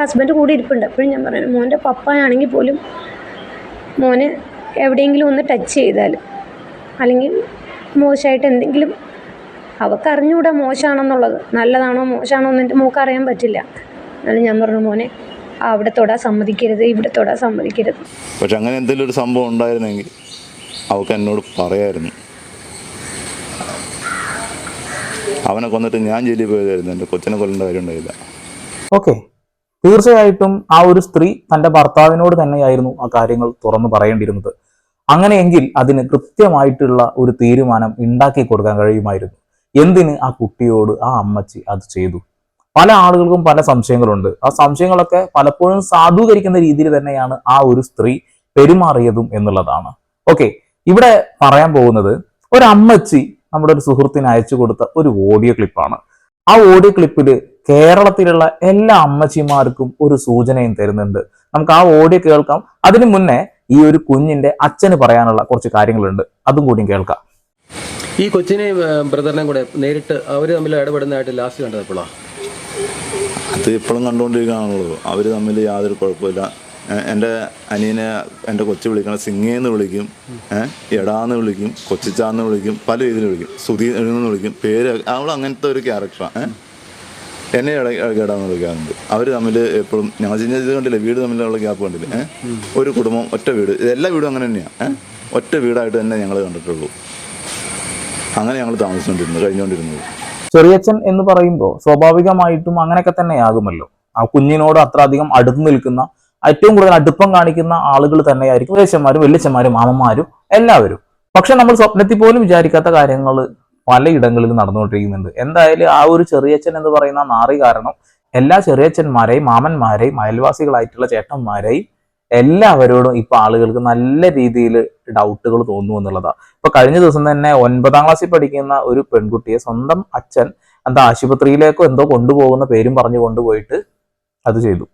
Husband കൂടി ഇരിപ്പുണ്ട്. അപ്പോഴും ഞാൻ പറയുന്നത് മോന്റെ പപ്പായാണെങ്കിൽ പോലും മോന് എവിടെയെങ്കിലും ഒന്ന് ടച്ച് ചെയ്താൽ അല്ലെങ്കിൽ മോശമായിട്ട് എന്തെങ്കിലും അവൾക്ക് അറിഞ്ഞുകൂടാ മോശമാണെന്നുള്ളത്. നല്ലതാണോ മോശമാണോ എന്ന് എന്റെ മോൾക്ക് അറിയാൻ പറ്റില്ല. എന്നാലും ഞാൻ പറഞ്ഞു മോനെ അവിടെ തൊടാൻ സമ്മതിക്കരുത് ഇവിടെ തൊടാൻ സമ്മതിക്കരുത്. പക്ഷെ അങ്ങനെ എന്തെങ്കിലും ഒരു സംഭവം ഉണ്ടായിരുന്നെങ്കിൽ അവൾക്ക് എന്നോട് പറയായിരുന്നു. അവനെ കൊന്നിട്ട് ഞാൻ ജയിലിൽ പോയതായിരുന്നു. എന്റെ കൊച്ചിനെ കൊല്ലേണ്ട കാര്യം ഉണ്ടായില്ല. ഓക്കെ തീർച്ചയായിട്ടും ആ ഒരു സ്ത്രീ തന്റെ ഭർത്താവിനോട് തന്നെയായിരുന്നു ആ കാര്യങ്ങൾ തുറന്നു പറയേണ്ടിയിരുന്നത്. അങ്ങനെയെങ്കിൽ അതിന് കൃത്യമായിട്ടുള്ള ഒരു തീരുമാനം ഉണ്ടാക്കി കൊടുക്കാൻ കഴിയുമായിരുന്നു. എന്തിന് ആ കുട്ടിയോട് ആ അമ്മച്ചി അത് ചെയ്തു? പല ആളുകൾക്കും പല സംശയങ്ങളുണ്ട്. ആ സംശയങ്ങളൊക്കെ പലപ്പോഴും സാധൂകരിക്കുന്ന രീതിയിൽ തന്നെയാണ് ആ ഒരു സ്ത്രീ പെരുമാറിയതും എന്നുള്ളതാണ്. ഓക്കെ ഇവിടെ പറയാൻ പോകുന്നത് ഒരു അമ്മച്ചി നമ്മുടെ ഒരു സുഹൃത്തിന് അയച്ചു കൊടുത്ത ഒരു ഓഡിയോ ക്ലിപ്പാണ് ആ ഓഡിയോ ക്ലിപ്പിൽ കേരളത്തിലുള്ള എല്ലാ അമ്മച്ചിമാർക്കും ഒരു സൂചനയും തരുന്നുണ്ട്. നമുക്ക് ആ ഓഡിയോ കേൾക്കാം. അതിനു മുന്നേ ഈ ഒരു കുഞ്ഞിന്റെ അച്ഛന് പറയാനുള്ള കുറച്ച് കാര്യങ്ങളുണ്ട്. അതും കൂടി കേൾക്കാം. ഈ കൊച്ചിനെ ബ്രദറിനെ ബ്രദറിനെയും കൂടെ നേരിട്ട് അവർ തമ്മിൽ ഇടപെടുന്നതായിട്ട് ലാസ്റ്റ് കണ്ടത് എപ്പോഴാണ് അത് ഇപ്പോഴും കണ്ടുകൊണ്ടിരിക്കുകയാണല്ലോ അവർ തമ്മിൽ യാതൊരു കുഴപ്പമില്ല. എന്റെ അനിയനെ എന്റെ കൊച്ചു വിളിക്കണം സിങ്ങേന്ന് വിളിക്കും. എടാന്ന് വിളിക്കും കൊച്ചിച്ചാന്ന് വിളിക്കും പല രീതിയിൽ വിളിക്കും. സുധീന്ന് വിളിക്കും. പേര് അവൾ അങ്ങനത്തെ ഒരു ക്യാരക്ടറാണ് ഏഹ് എന്നെ ഇട ഇടയ്ക്കിടാന്ന് വിളിക്കാറുണ്ട് അവർ തമ്മിൽ എപ്പോഴും ഞങ്ങൾ ഇത് കണ്ടില്ലേ വീട് തമ്മിലുള്ള ഗ്യാപ്പ് കണ്ടില്ല ഒരു കുടുംബം ഒറ്റ വീട്. എല്ലാ വീടും അങ്ങനെ തന്നെയാണ് ഒറ്റ വീടായിട്ട് തന്നെ ഞങ്ങൾ കണ്ടിട്ടുള്ളൂ. അങ്ങനെ ഞങ്ങൾ താമസിച്ചുകൊണ്ടിരുന്നത് കഴിഞ്ഞുകൊണ്ടിരുന്നത് ചെറിയച്ഛൻ എന്ന് പറയുമ്പോൾ സ്വാഭാവികമായിട്ടും അങ്ങനെയൊക്കെ തന്നെയാകുമല്ലോ. ആ കുഞ്ഞിനോട് അത്ര അധികം അടുത്ത് നിൽക്കുന്ന ഏറ്റവും കൂടുതൽ അടുപ്പം കാണിക്കുന്ന ആളുകൾ തന്നെയായിരിക്കും. വലിയച്ഛന്മാരും വലിയച്ഛന്മാരും മാമന്മാരും എല്ലാവരും. പക്ഷെ നമ്മൾ സ്വപ്നത്തിൽ പോലും വിചാരിക്കാത്ത കാര്യങ്ങൾ പലയിടങ്ങളിൽ നടന്നുകൊണ്ടിരിക്കുന്നുണ്ട്. എന്തായാലും ആ ഒരു ചെറിയച്ഛൻ എന്ന് പറയുന്ന നാറി കാരണം എല്ലാ ചെറിയച്ഛന്മാരെയും മാമന്മാരെയും അയൽവാസികളായിട്ടുള്ള ചേട്ടന്മാരെയും എല്ലാവരോടും ഇപ്പൊ ആളുകൾക്ക് നല്ല രീതിയിൽ ഡൗട്ടുകൾ തോന്നുന്നു എന്നുള്ളതാണ് ഇപ്പൊ കഴിഞ്ഞ ദിവസം തന്നെ ഒൻപതാം ക്ലാസ്സിൽ പഠിക്കുന്ന ഒരു പെൺകുട്ടിയെ സ്വന്തം അച്ഛൻ എന്താ ആശുപത്രിയിലേക്കോ എന്തോ കൊണ്ടുപോകുന്ന പേരും പറഞ്ഞു കൊണ്ടുപോയിട്ട് അത് ചെയ്തു.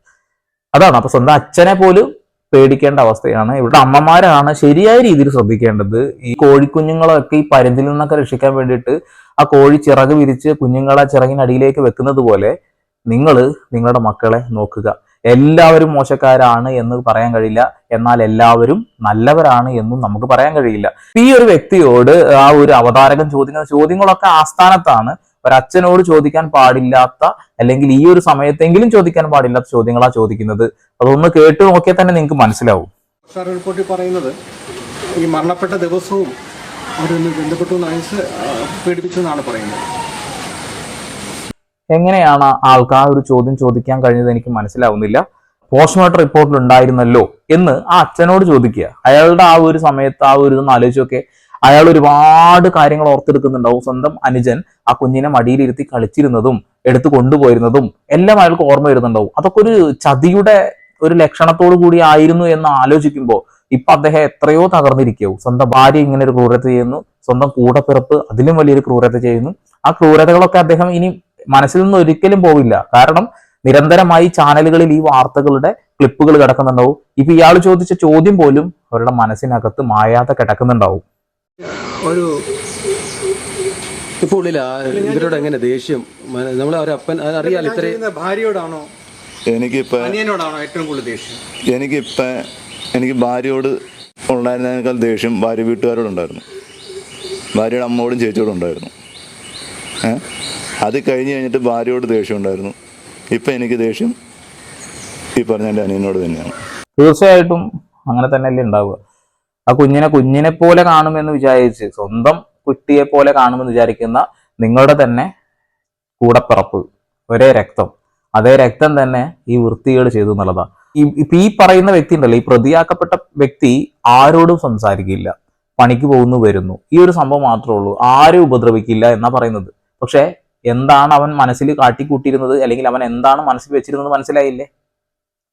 അതാണ്. അപ്പൊ സ്വന്തം അച്ഛനെ പോലും പേടിക്കേണ്ട അവസ്ഥയാണ്. ഇവിടെ അമ്മമാരാണ് ശരിയായ രീതിയിൽ ശ്രദ്ധിക്കേണ്ടത്. ഈ കോഴിക്കുഞ്ഞുങ്ങളൊക്കെ ഈ പരുന്തിൽ നിന്നൊക്കെ രക്ഷിക്കാൻ വേണ്ടിയിട്ട് ആ കോഴി ചിറക് വിരിച്ച് കുഞ്ഞുങ്ങളെ ചിറകിനടിയിലേക്ക് വെക്കുന്നത് പോലെ നിങ്ങൾ നിങ്ങളുടെ മക്കളെ നോക്കുക. എല്ലാവരും മോശക്കാരാണ് എന്ന് പറയാൻ കഴിയില്ല. എന്നാൽ എല്ലാവരും നല്ലവരാണ് എന്നും നമുക്ക് പറയാൻ കഴിയില്ല. ഈ ഒരു വ്യക്തിയോട് ആ ഒരു അവതാരകൻ ചോദിക്കുന്ന ചോദ്യങ്ങളൊക്കെ ആസ്ഥാനത്താണ്. ഒരച്ഛനോട് ചോദിക്കാൻ പാടില്ലാത്ത അല്ലെങ്കിൽ ഈ ഒരു സമയത്തെങ്കിലും ചോദിക്കാൻ പാടില്ലാത്ത ചോദ്യങ്ങളാ ചോദിക്കുന്നത്. അതൊന്ന് കേട്ട് നോക്കിയാൽ തന്നെ നിങ്ങൾക്ക് മനസ്സിലാവും. റിപ്പോർട്ടിൽ പറയുന്നത് ഈ മരണപ്പെട്ട ദിവസവും അവരൊന്ന് ബന്ധപ്പെട്ടു നയസ് പേടിപ്പിച്ചെന്നാണ് പറയുന്നത്. എങ്ങനെയാണ് ആൾക്ക് ആ ഒരു ചോദ്യം ചോദിക്കാൻ കഴിഞ്ഞത് എനിക്ക് മനസ്സിലാവുന്നില്ല. പോസ്റ്റ്മോർട്ടം റിപ്പോർട്ടിൽ ഉണ്ടായിരുന്നല്ലോ എന്ന് ആ അച്ഛനോട് ചോദിക്കുക. അയാളുടെ ആ ഒരു സമയത്ത് ആ ഒരു ഇതൊന്ന് ആലോചിച്ചൊക്കെ അയാൾ ഒരുപാട് കാര്യങ്ങൾ ഓർത്തെടുക്കുന്നുണ്ടാവും. സ്വന്തം അനുജൻ ആ കുഞ്ഞിനെ മടിയിലിരുത്തി കളിച്ചിരുന്നതും എടുത്തു കൊണ്ടുപോയിരുന്നതും എല്ലാം അയാൾക്ക് ഓർമ്മ വരുന്നുണ്ടാവും. അതൊക്കെ ഒരു ചതിയുടെ ഒരു ലക്ഷണത്തോടു കൂടി ആയിരുന്നു എന്ന് ആലോചിക്കുമ്പോൾ ഇപ്പൊ അദ്ദേഹം എത്രയോ തകർന്നിരിക്കുകയോ. സ്വന്തം ഭാര്യ ഇങ്ങനെ ഒരു ക്രൂരത ചെയ്യുന്നു സ്വന്തം കൂടപ്പിറപ്പ് അതിലും വലിയൊരു ക്രൂരത ചെയ്യുന്നു. ആ ക്രൂരതകളൊക്കെ അദ്ദേഹം ഇനി മനസ്സിൽ നിന്ന് ഒരിക്കലും പോവില്ല. കാരണം നിരന്തരമായി ചാനലുകളിൽ ഈ വാർത്തകളുടെ ക്ലിപ്പുകൾ കിടക്കുന്നുണ്ടാവും. ഇപ്പൊ ഇയാൾ ചോദിച്ച ചോദ്യം പോലും അവരുടെ മനസ്സിനകത്ത് മായാതെ കിടക്കുന്നുണ്ടാവും. ഒരു ഇപ്പോൾ ഉള്ളിൽ ആ ഇവരോട് എങ്ങനെ ദേഷ്യം? നമ്മൾ അവരപ്പൻ അറിയാലോ ഇത്രയും ചെയ്യുന്ന ഭാര്യയോടാണോ? എനിക്കിപ്പോ അനിയനോടാണോ ഏറ്റവും കൂടുതൽ ദേഷ്യം? എനിക്കിപ്പ എനിക്ക് ഭാര്യയോട് ഉണ്ടായിരുന്നതിനേക്കാൾ ദേഷ്യം ഭാര്യ വീട്ടുകാരോടുണ്ടായിരുന്നു ഭാര്യയുടെ അമ്മയോടും ചേച്ചിയോടും ഉണ്ടായിരുന്നു. അത് കഴിഞ്ഞ് കഴിഞ്ഞിട്ട് ഭാര്യയോട് ദേഷ്യം ഉണ്ടായിരുന്നു. ഇപ്പം എനിക്ക് ദേഷ്യം ഈ പറഞ്ഞ എന്റെ അനിയനോട് തന്നെയാണ്. തീർച്ചയായിട്ടും അങ്ങനെ തന്നെയല്ലേ ഉണ്ടാവുക. ആ കുഞ്ഞിനെ കുഞ്ഞിനെ പോലെ കാണുമെന്ന് വിചാരിച്ച് സ്വന്തം കുട്ടിയെ പോലെ കാണുമെന്ന് വിചാരിക്കുന്ന നിങ്ങളുടെ തന്നെ കൂടപ്പിറപ്പ് ഒരേ രക്തം. അതേ രക്തം തന്നെ ഈ വൃത്തികേട് ചെയ്തു എന്നുള്ളതാ ഈ ഇപ്പൊ ഈ പറയുന്ന വ്യക്തി ഉണ്ടല്ലോ ഈ പ്രതിയാക്കപ്പെട്ട വ്യക്തി ആരോടും സംസാരിക്കില്ല. പണിക്ക് പോകുന്നു വരുന്നു. ഈ ഒരു സംഭവം മാത്രമേ ഉള്ളൂ. ആരും ഉപദ്രവിക്കില്ല എന്നാ പറയുന്നത്. പക്ഷെ എന്താണ് അവൻ മനസ്സിൽ കാട്ടിക്കൂട്ടിയിരുന്നത്? അല്ലെങ്കിൽ അവൻ എന്താണ് മനസ്സിൽ വെച്ചിരുന്നത് മനസ്സിലായില്ലേ?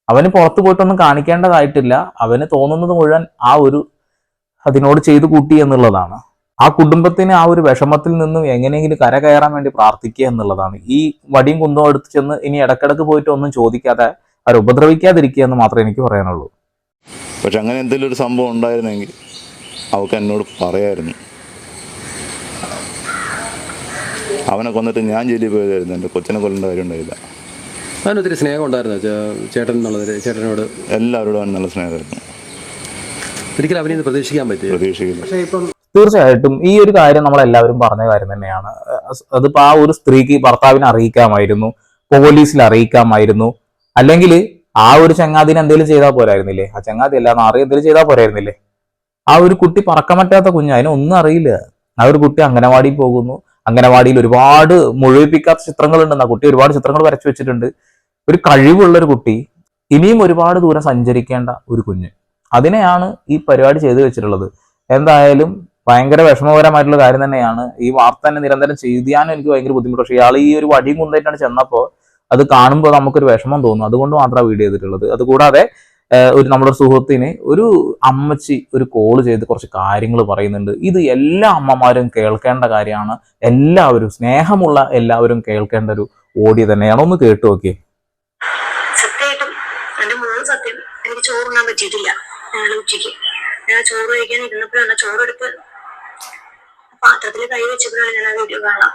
അവന് പുറത്തു പോയിട്ടൊന്നും കാണിക്കേണ്ടതായിട്ടില്ല. അവന് തോന്നുന്നത് മുഴുവൻ ആ ഒരു അതിനോട് ചെയ്തു കൂട്ടി എന്നുള്ളതാണ്. ആ കുടുംബത്തിന് ആ ഒരു വിഷമത്തിൽ നിന്നും എങ്ങനെയെങ്കിലും കര കയറാൻ വേണ്ടി പ്രാർത്ഥിക്കുക എന്നുള്ളതാണ്. ഈ വടിയും കുന്തവും എടുത്ത് ചെന്ന് ഇനി ഇടക്കിടക്ക് പോയിട്ട് ഒന്നും ചോദിക്കാതെ അവർ ഉപദ്രവിക്കാതിരിക്കുക എന്ന് മാത്രമേ എനിക്ക് പറയാനുള്ളൂ. പക്ഷെ അങ്ങനെ എന്തെങ്കിലും ഒരു സംഭവം ഉണ്ടായിരുന്നെങ്കിൽ അവൾക്ക് എന്നോട് പറയായിരുന്നു. അവനെ കൊന്നിട്ട് ഞാൻ ജയിലിൽ പോയതായിരുന്നു. എന്റെ കൊച്ചിനെ കൊല്ലേണ്ട കാര്യം ഉണ്ടായില്ല. അവനൊത്തിരി സ്നേഹം ഉണ്ടായിരുന്നു? ചേട്ടൻ എന്നുള്ളത് ചേട്ടനോട്? എല്ലാവരോടും അവൻ നല്ല സ്നേഹമായിരുന്നു. ഒരിക്കലും അവനെ പ്രതീക്ഷിക്കാൻ പറ്റില്ല. പ്രതീക്ഷിക്കുന്നു. പക്ഷേ ഇപ്പം തീർച്ചയായിട്ടും ഈ ഒരു കാര്യം നമ്മളെല്ലാവരും പറഞ്ഞ കാര്യം തന്നെയാണ്. അതിപ്പോ ആ ഒരു സ്ത്രീക്ക് ഭർത്താവിനെ അറിയിക്കാമായിരുന്നു പോലീസിൽ അറിയിക്കാമായിരുന്നു. അല്ലെങ്കിൽ ആ ഒരു ചങ്ങാതിന് എന്തെങ്കിലും ചെയ്താൽ പോരായിരുന്നില്ലേ? ആ ചങ്ങാതി അല്ല നാറി എന്തെങ്കിലും ചെയ്താൽ പോരായിരുന്നില്ലേ? ആ ഒരു കുട്ടി പറക്കാൻ പറ്റാത്ത കുഞ്ഞ് അതിനൊന്നും അറിയില്ല. ആ ഒരു കുട്ടി അംഗനവാടിയിൽ പോകുന്നു. അംഗനവാടിയിൽ ഒരുപാട് മുഴുവിപ്പിക്കാത്ത ചിത്രങ്ങളുണ്ട്. ആ കുട്ടി ഒരുപാട് ചിത്രങ്ങൾ വരച്ചു വെച്ചിട്ടുണ്ട്. ഒരു കഴിവുള്ള ഒരു കുട്ടി ഇനിയും ഒരുപാട് ദൂരം സഞ്ചരിക്കേണ്ട ഒരു കുഞ്ഞ്. അതിനെയാണ് ഈ പരിപാടി ചെയ്തു വെച്ചിട്ടുള്ളത്. എന്തായാലും ഭയങ്കര വിഷമകരമായിട്ടുള്ള കാര്യം തന്നെയാണ്. ഈ വാർത്ത തന്നെ നിരന്തരം ചെയ്യാനും എനിക്ക് ഭയങ്കര ബുദ്ധിമുട്ട്. പക്ഷേ ഇയാൾ ഈ ഒരു വടിയും കുന്തായിട്ടാണ് ചെന്നപ്പോൾ അത് കാണുമ്പോൾ നമുക്കൊരു വിഷമം തോന്നും. അതുകൊണ്ട് മാത്രമാണ് വീഡിയോ ചെയ്തിട്ടുള്ളത്. അതുകൂടാതെ ഒരു നമ്മുടെ സുഹൃത്തിന് ഒരു അമ്മച്ചി ഒരു കോൾ ചെയ്ത് കുറച്ച് കാര്യങ്ങൾ പറയുന്നുണ്ട്. ഇത് എല്ലാ അമ്മമാരും കേൾക്കേണ്ട കാര്യമാണ്. എല്ലാവരും സ്നേഹമുള്ള എല്ലാവരും കേൾക്കേണ്ട ഒരു ഓഡിയോ തന്നെയാണ്. ഒന്ന് കേട്ടു നോക്കിയേ. സത്യമായിട്ടും എന്റെ മൂന്ന് സത്യം എനിക്ക് ചോറുണ്ണാൻ പറ്റിയിട്ടില്ല. ഞങ്ങൾ ഉച്ചയ്ക്ക് ഞാൻ ചോറ് കഴിക്കാൻ ഇരുന്നപ്പോഴാണ് ചോറെടുത്ത് പാത്രത്തിൽ കൈ വെച്ചപ്പോഴാണ് ഞാൻ ആ വീഡിയോ കാണാം.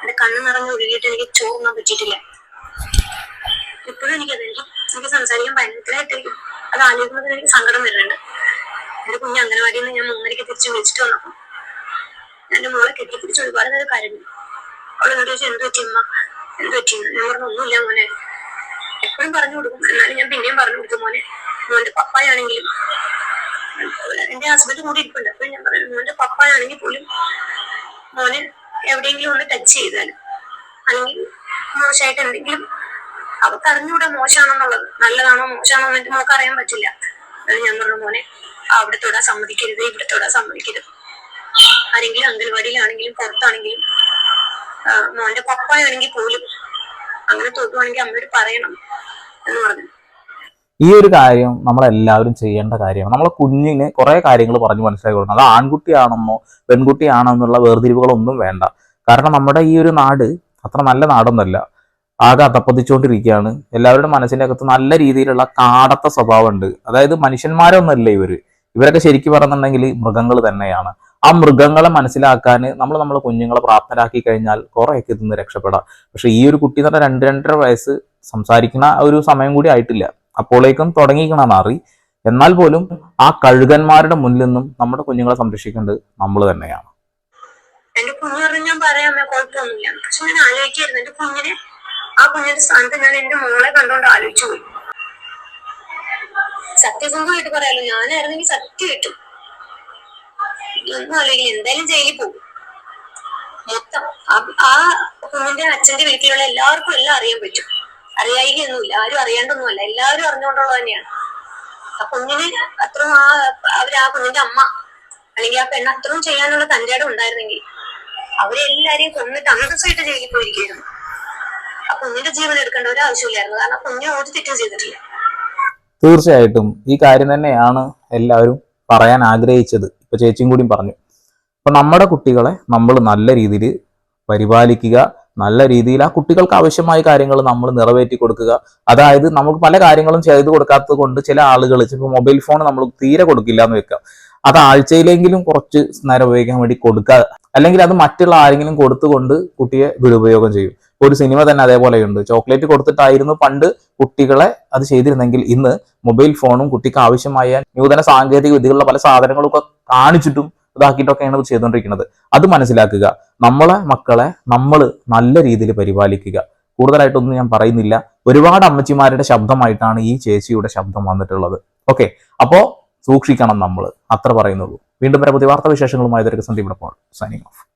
എന്റെ കണ്ണ് നിറഞ്ഞ് ഒഴുകിയിട്ട് എനിക്ക് ചോറൊന്നും പറ്റിയിട്ടില്ല. ഇപ്പോഴും എനിക്കത് എനിക്ക് സംസാരിക്കാൻ ഭയങ്കരമായിട്ട് എനിക്ക് അത് ആലോചിക്കുമ്പോൾ എനിക്ക് സങ്കടം വരുന്നുണ്ട്. എന്റെ കുഞ്ഞ് അംഗനവാടിയിൽ നിന്ന് ഞാൻ മൂന്നരയ്ക്ക് തിരിച്ചു വിളിച്ചിട്ട് വന്നപ്പോൾ എന്റെ മോളെ കെട്ടിപ്പിടിച്ച് ഒരുപാട് നേരം കരഞ്ഞു. അവളെന്നോട് ചോദിച്ചു എന്ത് പറ്റി അമ്മ എന്ത് പറ്റിയെന്ന് ഞാൻ പറഞ്ഞു ഒന്നുമില്ല മോനെ. എപ്പോഴും പറഞ്ഞു കൊടുക്കും. എന്നാലും ഞാൻ പിന്നെയും പറഞ്ഞു കൊടുക്കും മോനെ. മോന്റെ പപ്പായാണെങ്കിലും എന്റെ ഹസ്ബൻഡ് കൂടി അപ്പൊ ഞാൻ പറയുന്നത് മോന്റെ പപ്പായാണെങ്കിൽ പോലും മോനെ എവിടെയെങ്കിലും ഒന്ന് ടച്ച് ചെയ്താൽ അല്ലെങ്കിൽ മോശമായിട്ട് എന്തെങ്കിലും അവർക്ക് അറിഞ്ഞൂടെ മോശമാണെന്നുള്ളത് നല്ലതാണോ മോശമാണോ എന്ന് എന്റെ മോക്ക് അറിയാൻ പറ്റില്ല. അത് ഞാൻ പറഞ്ഞു മോനെ അവിടെ തൊടാൻ സമ്മതിക്കരുത് ഇവിടെ തൊടാൻ സമ്മതിക്കരുത്. ആരെങ്കിലും അംഗൻവാടിയിലാണെങ്കിലും പുറത്താണെങ്കിലും മോന്റെ പപ്പായാണെങ്കിൽ പോലും അങ്ങനെ തൊടുവാണെങ്കിൽ അമ്മയോട് പറയണം എന്ന് പറഞ്ഞു. ഈ ഒരു കാര്യം നമ്മളെല്ലാവരും ചെയ്യേണ്ട കാര്യമാണ്. നമ്മളെ കുഞ്ഞിന് കുറെ കാര്യങ്ങൾ പറഞ്ഞ് മനസ്സിലാക്കി കൊടുക്കണം അത് ആൺകുട്ടിയാണെന്നോ പെൺകുട്ടിയാണോ എന്നുള്ള വേർതിരിവുകളൊന്നും വേണ്ട. കാരണം നമ്മുടെ ഈ ഒരു നാട് അത്ര നല്ല നാടൊന്നല്ല. ആകെ അതപ്പതിച്ചുകൊണ്ടിരിക്കുകയാണ് എല്ലാവരുടെ മനസ്സിന്റെ അകത്ത് നല്ല രീതിയിലുള്ള കാടത്ത സ്വഭാവമുണ്ട്. അതായത് മനുഷ്യന്മാരൊന്നല്ല ഇവർ ഇവരൊക്കെ ശരിക്കും പറയുന്നുണ്ടെങ്കിൽ മൃഗങ്ങൾ തന്നെയാണ്. ആ മൃഗങ്ങളെ മനസ്സിലാക്കാൻ നമ്മൾ നമ്മളെ കുഞ്ഞുങ്ങളെ പ്രാപ്തരാക്കി കഴിഞ്ഞാൽ കുറേയൊക്കെ ഇതിന്ന് രക്ഷപ്പെടാം. പക്ഷേ ഈ ഒരു കുട്ടി എന്ന് പറഞ്ഞാൽ രണ്ട് രണ്ടര വയസ്സ് സംസാരിക്കുന്ന ഒരു സമയം കൂടി ആയിട്ടില്ല. അപ്പോഴേക്കും തുടങ്ങിക്കണം മാറി എന്നാൽ പോലും ആ കഴുകന്മാരുടെ മുന്നിൽ നിന്നും നമ്മുടെ കുഞ്ഞുങ്ങളെ സംരക്ഷിക്കേണ്ടത് നമ്മൾ തന്നെയാണ്. എന്റെ കുഞ്ഞു പറഞ്ഞു ഞാൻ പറയാമേ കുഴപ്പമൊന്നുമില്ല. പക്ഷെ ഞാൻ ആലോചിക്കായിരുന്നു എന്റെ കുഞ്ഞിനെ ആ കുഞ്ഞിന്റെ സ്ഥാനത്ത് ഞാൻ എന്റെ മോളെ കണ്ടോണ്ട് ആലോചിച്ചു പോയി. സത്യസന്ധമായിട്ട് പറയാലോ ഞാനായിരുന്നെങ്കിൽ സത്യം കിട്ടും ഒന്നും അല്ലെങ്കിൽ എന്തായാലും ജയിലിൽ പോകും. മൊത്തം ആ കുഞ്ഞിന്റെ അച്ഛന്റെ വീട്ടിലുള്ള എല്ലാവർക്കും എല്ലാം അറിയാൻ പറ്റും. അറിയായികയൊന്നുമില്ല ആരും അറിയേണ്ടൊന്നുമില്ല. എല്ലാവരും അറിഞ്ഞുകൊണ്ടുള്ളത് തന്നെയാണ്. ആ കുഞ്ഞിന് അത്രയും ആ അവർ ആ കുഞ്ഞിന്റെ അമ്മ അല്ലെങ്കിൽ ആ പെണ്ണ് അത്രയും ചെയ്യാനുള്ള തന്റെ ഇടം ഉണ്ടായിരുന്നെങ്കിൽ അവരെല്ലാരെയും കൊന്നിട്ട് അന്തസ്സായിട്ട് ജയിലിൽ പോയിരിക്കുന്നു ആ കുഞ്ഞിന്റെ ജീവൻ എടുക്കേണ്ട ഒരു ആവശ്യമില്ലായിരുന്നു. കാരണം ആ കുഞ്ഞ് ഒരു തെറ്റും ചെയ്തിട്ടില്ല. തീർച്ചയായിട്ടും ഈ കാര്യം തന്നെയാണ് എല്ലാവരും പറയാൻ ആഗ്രഹിച്ചത്. ഇപ്പൊ ചേച്ചിയും കൂടിയും പറഞ്ഞു. അപ്പൊ നമ്മുടെ കുട്ടികളെ നമ്മൾ നല്ല രീതിയിൽ പരിപാലിക്കുക നല്ല രീതിയിൽ ആ കുട്ടികൾക്ക് ആവശ്യമായ കാര്യങ്ങൾ നമ്മൾ നിറവേറ്റി കൊടുക്കുക. അതായത് നമുക്ക് പല കാര്യങ്ങളും ചെയ്തു കൊടുക്കാത്തത് കൊണ്ട് ചില ആളുകൾ ചിലപ്പോൾ മൊബൈൽ ഫോൺ നമ്മൾ തീരെ കൊടുക്കില്ല എന്ന് വെക്കാം. അത് ആഴ്ചയിലെങ്കിലും കുറച്ച് നേരം ഉപയോഗിക്കാൻ വേണ്ടി കൊടുക്കുക. അല്ലെങ്കിൽ അത് മറ്റുള്ള ആരെങ്കിലും കൊടുത്തുകൊണ്ട് കുട്ടിയെ ദുരുപയോഗം ചെയ്യും. ഒരു സിനിമ തന്നെ അതേപോലെയുണ്ട്. ചോക്ലേറ്റ് കൊടുത്തിട്ടായിരുന്നു പണ്ട് കുട്ടികളെ അത് ചെയ്തിരുന്നെങ്കിൽ ഇന്ന് മൊബൈൽ ഫോണും കുട്ടിക്ക് ആവശ്യമായ നൂതന സാങ്കേതിക വിദ്യകളുള്ള പല സാധനങ്ങളും ഒക്കെ കാണിച്ചിട്ടും ഇതാക്കിയിട്ടൊക്കെയാണ് ഇത് ചെയ്തുകൊണ്ടിരിക്കുന്നത്. അത് മനസ്സിലാക്കുക. നമ്മളെ മക്കളെ നമ്മൾ നല്ല രീതിയിൽ പരിപാലിക്കുക. കൂടുതലായിട്ടൊന്നും ഞാൻ പറയുന്നില്ല. ഒരുപാട് അമ്മച്ചിമാരുടെ ശബ്ദമായിട്ടാണ് ഈ ചേച്ചിയുടെ ശബ്ദം വന്നിട്ടുള്ളത്. ഓക്കെ. അപ്പോ സൂക്ഷിക്കണം നമ്മൾ അത്ര പറയുന്നുള്ളൂ. വീണ്ടും വരെ പുതിയ വാർത്താ വിശേഷങ്ങളുമായി ഇതൊരു സന്ദീപ് സൈനിങ് ഓഫ്